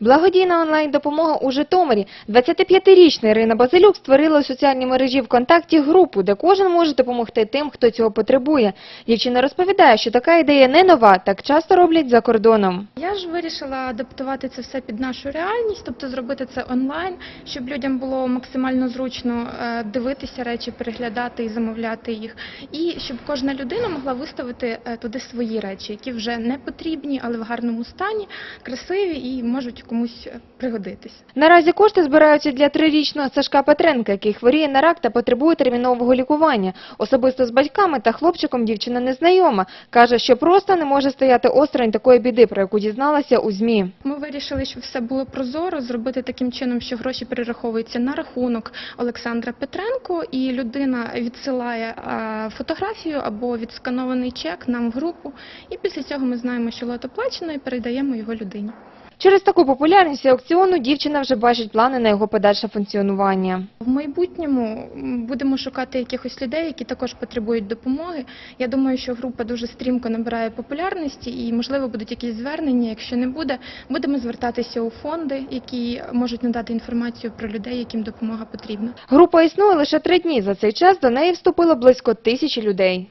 Благодійна онлайн-допомога у Житомирі. 25-річна Ірина Базилюк створила у соціальній мережі ВКонтакті групу, де кожен може допомогти тим, хто цього потребує. Дівчина розповідає, що така ідея не нова, так часто роблять за кордоном. Я ж вирішила адаптувати це все під нашу реальність, тобто зробити це онлайн, щоб людям було максимально зручно е, дивитися речі, переглядати і замовляти їх, і щоб кожна людина могла виставити е, туди свої речі, які вже не потрібні, але в гарному стані, красиві і можуть комусь е, пригодитись. Наразі кошти збираються для трирічного Сашка Петренка, який хворіє на рак та потребує термінового лікування. Особисто з батьками та хлопчиком дівчина не знайома. Каже, що просто не може стояти осторонь такої біди, про яку дізналася у ЗМІ. Ми вирішили, щоб все було прозоро, зробити таким чином, що гроші перераховуються на рахунок Олександра Петренко, і людина відсилає е, фотографію або відсканований чек нам в групу. І після цього ми знаємо, що лот оплачено, і передаємо його людині. Через таку популярність аукціону дівчина вже бачить плани на його подальше функціонування. В майбутньому будемо шукати якихось людей, які також потребують допомоги. Я думаю, що група дуже стрімко набирає популярності, і можливо будуть якісь звернення. Якщо не буде, будемо звертатися у фонди, які можуть надати інформацію про людей, яким допомога потрібна. Група існує лише три дні. За цей час до неї вступило близько тисячі людей.